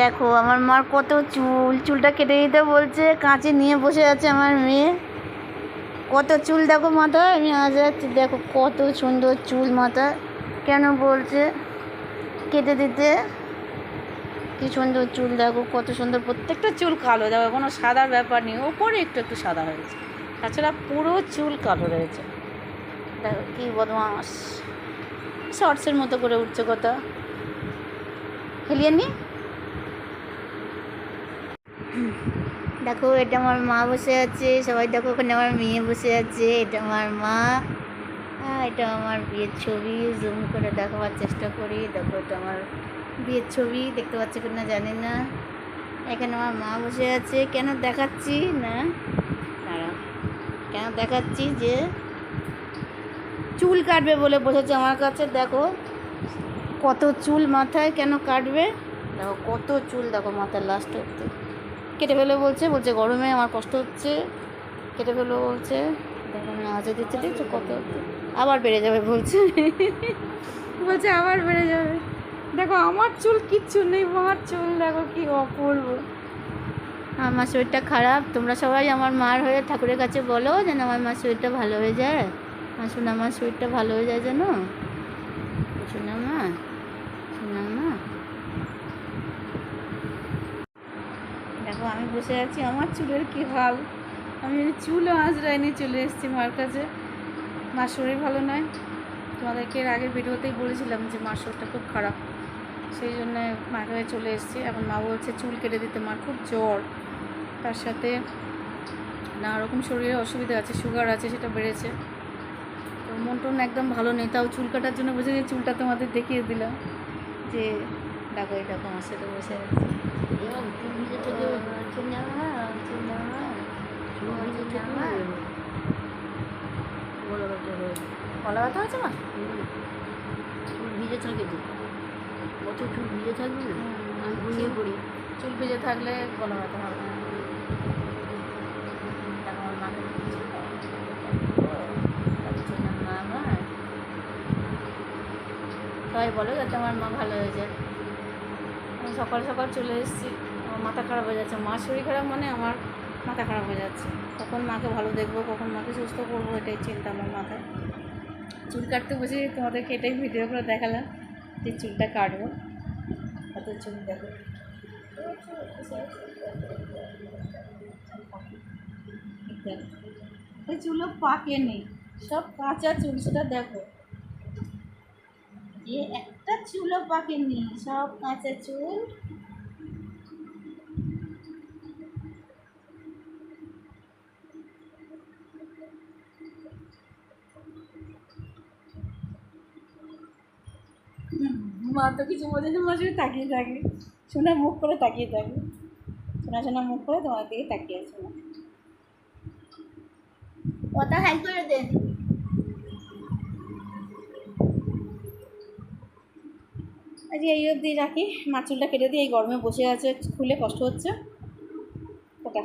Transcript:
দেখো, আমার মার কত চুল। চুলটা কেটে দিতে বলছে, কাঁচে নিয়ে বসে আছে আমার মেয়ে। কত চুল দেখো মাথায় আমি আজ যাচ্ছি, দেখো কত সুন্দর চুল মাথায় কেন বলছে? কেটে দিতে। কি সুন্দর চুল দেখো, কত সুন্দর। প্রত্যেকটা চুল কালো, দেখো, কোনো সাদার ব্যাপার নেই। ওপরে একটু একটু সাদা হয়েছে। তাছাড়া পুরো চুল কালো রয়েছে। দেখো কি বদমাস শর্টসের মতো করে উঠছে কথা। হেলিয়ে নি দেখো, এটা আমার মা বসে আছে। সবাই দেখো, ওখানে আমার মেয়ে বসে আছে। এটা আমার মা। এটা আমার বিয়ের ছবি। জুম করে দেখাবার চেষ্টা করি। দেখো, এটা আমার বিয়ের ছবি। দেখতে পাচ্ছি কিনা জানি না। এখানে আমার মা বসে আছে। কেন দেখাচ্ছি না? দাঁড়াও। কেন দেখাচ্ছি যে চুল কাটবে বলে বসেছে আমার কাছে? দেখো, কত চুল মাথায় কেন কাটবে? দেখো, কত চুল দেখো মাথার লাস্ট অব্দি কেটে ফেলে বলছে বলছে গরমে আমার কষ্ট হচ্ছে। কেটে ফেলো বলছে দেখো আমি আজও দিচ্ছে দেখছ কত আবার বেড়ে যাবে বলছে। বলছে আবার বেড়ে যাবে। দেখো আমার চুল কিচ্ছু নেই মার চুল দেখো কি অপূর্ব। আমার শরীরটা খারাপ তোমরা সবাই আমার মার হয়ে ঠাকুরের কাছে বলো যেন আমার মার শরীরটা ভালো হয়ে যায়। আসুন আমার শরীরটা ভালো হয়ে যায় যেন। শোনা মা শোনা মা দেখো, আমি বসে আছি, আমার চুলের কি হাল? আমি চুলও আঁচড়াইনি চলে এসেছি মার কাছে। মার শরীর ভালো নয়। তোমাদেরকে এর আগের ভিডিওতেই বলেছিলাম যে মার শরীরটা খুব খারাপ। সেই জন্য মার কাছে চলে এসেছি। এখন মা বলছে, চুল কেটে দিতে, মার খুব জ্বর। তার সাথে নানা রকম শরীরে অসুবিধা আছে সুগার আছে, সেটা বেড়েছে। তো মন একদম ভালো নেই। তাও চুল কাটার জন্য বসে যে চুলটা তোমাদের দেখিয়ে দিলাম যে দেখো এই দেখো আমার সাথে বসে আছে। ব্যথা মা? ভিজে তো চুল ভিজে থাকবে ঘুমিয়ে পড়ি চুল ভিজে থাকলে গলা ব্যথা হবে। সবাই বলো যাতে আমার মা ভালো হয়ে যায়। আমি সকাল সকাল চলে এসেছি। আমার মাথা খারাপ হয়ে যাচ্ছে। মার শরীর খারাপ মানে আমার মাথা খারাপ হয়ে যাচ্ছে। কখন মাকে ভালো দেখব, কখন মাকে সুস্থ করব, এটাই চিন্তা আমার মাথায়। চুল কাটতে বসে তোমাদেরকে এটাই ভিডিও করে দেখালাম যে চুলটা কাটবো। কত চুল দেখো। চুলও পাকেনি সব কাঁচা চুল, সেটা দেখো। যে একটা চুলও পাকেনি সব কাঁচা চুল। মা তো কিছু বোঝে না মা শুধু তাকিয়ে থাকে। শোনা মুখ করে তাকিয়ে থাকে। শোনা শোনা মুখ করে তোমার দিকে তাকিয়ে আছে কথা হাই করে দেন আজকে এই অবধি রাখি। মাছ চুলটা কেটে দিয়ে এই গরমে বসে আছে খুলে কষ্ট হচ্ছে।